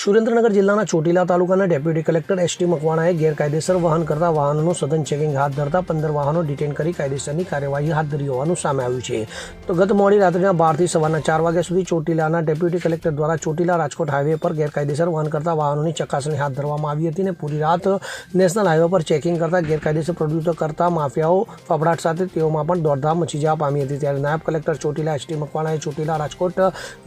સુરેન્દ્રનગર જિલ્લાના ચોટીલા તાલુકાના deputy collector S T મકવાણાએ ગેરકાયદેસર વહન કરતા વાહનોનું સઘન ચેકિંગ હાથ ધરતા પંદર વાહનો ડિટેન કરી કાયદેસરની કાર્યવાહી હાથ ધરી હોવાનું સામે આવ્યું છે. તો ગત મોડી રાત્રિના બારથી સવારના ચાર વાગ્યા સુધી ચોટીલાના ડેપ્યુટી કલેક્ટર દ્વારા ચોટીલા રાજકોટ હાઈવે પર ગેરકાયદેસર વહન કરતા વાહનોની ચકાસણી હાથ ધરવામાં આવી હતી અને પૂરી રાત નેશનલ હાઈવે પર ચેકિંગ કરતા ગેરકાયદેસર પ્રવૃત્તિઓ કરતા માફિયાઓ ફફડાટ સાથે તેઓમાં પણ દોડધામ મચી જવા પામી હતી. ત્યારે નાયબ કલેક્ટર ચોટીલા એસ ટી મકવાણાએ ચોટીલા રાજકોટ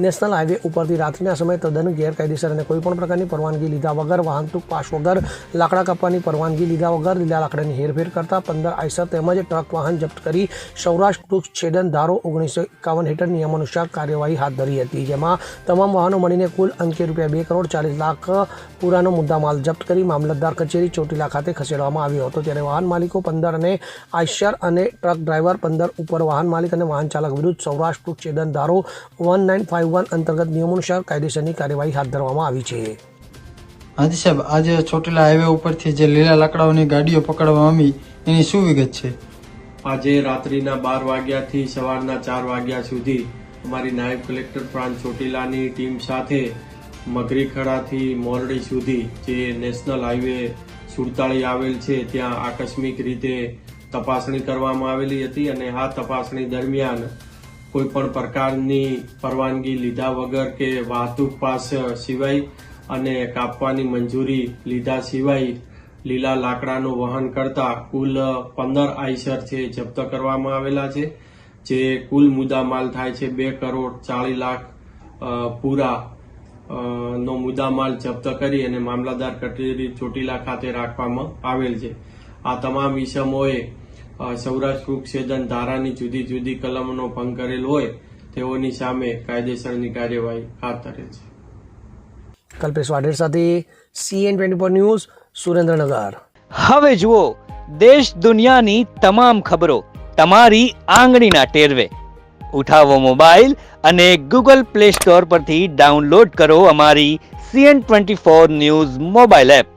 નેશનલ હાઈવે ઉપરથી રાત્રિના સમયે તદ્દન ગેરકાયદેસર અને કોઈપણ પ્રકારની પરવાનગી લીધા વગર, વાહનતુક પાસ વગર, લાકડા કાપવાની પરવાનગી લીધા વગર, લીલા લાકડાની હેરફેર કરતા પંદર આઈસર તેમજ ટ્રક વાહન જપ્ત કરી સૌરાષ્ટ્ર વૃક્ષ છેદન ધારો ઓગણીસો એકાવન હેઠળ નિયમાનુસાર કાર્યવાહી હાથ ધરી હતી, જેમાં તમામ વાહનો મળીને કુલ અંકે રૂપિયા બે કરોડ ચાલીસ લાખ પુરાનો મુદ્દામાલ જપ્ત કરી મામલતદાર કચેરી ચોટીલા ખાતે ખસેડવામાં આવ્યો હતો. ત્યારે વાહન માલિકો પંદર અને આઈશર અને ટ્રક ડ્રાઈવર પંદર ઉપર વાહન માલિક અને વાહન ચાલક વિરુદ્ધ સૌરાષ્ટ્ર વૃક્ષ છેદન ધારો વન નાઇન ફાઇવ વન અંતર્ગત નિયમાનુસાર કાયદેસરની કાર્યવાહી હાથ ધરવામાં આવી છે. હાજી સાહેબ આજે ચોટીલા હાઈવે ઉપરથી જે લીલા લાકડાઓની ગાડીઓ પકડવામાં આવી એની શું વિગત છે? આજે રાત્રિના બાર વાગ્યાથી સવારના ચાર વાગ્યા સુધી અમારી નાયબ કલેક્ટર પ્રાંત ચોટીલાની ટીમ સાથે મગરીખડાથી મોરડી સુધી જે નેશનલ હાઈવે સુડતાળી આવેલ છે ત્યાં આકસ્મિક રીતે તપાસણી કરવામાં આવેલી હતી અને આ તપાસણી દરમિયાન કોઈ પણ પ્રકારની પરવાનગી લીધા વગર કે વાહતુક પાસ સિવાય અને કાપવાની મંજૂરી લીધા સિવાય લીલા લાકડાનું વહન કરતા કુલ પંદર આઈસર છે જપ્ત કરવામાં આવેલા છે, જે કુલ મુદ્દામાલ થાય છે બે કરોડ ચાલીસ લાખ પૂરા નો મુદ્દામાલ જપ્ત કરી અને મામલાદાર કચેરી ચોટીલા ખાતે રાખવામાં આવેલ છે. આ તમામ ઇસમોએ સૌરાષ્ટ્ર વૃક્ષછેદન ધારાની જુદી જુદી કલમનો ભંગ કરેલ હોય તેઓની સામે કાયદેસરની કાર્યવાહી હાથ ધરે છે. કલ્પેશ વાઢેર સાથે CN twenty four news Surendranagar. હવે જુઓ દેશ દુનિયાની તમામ ખબરો તમારી આંગળીના ટેરવે. ઉઠાવો મોબાઈલ અને ગૂગલ પ્લે સ્ટોર પરથી ડાઉનલોડ કરો અમારી CN twenty four news mobile app.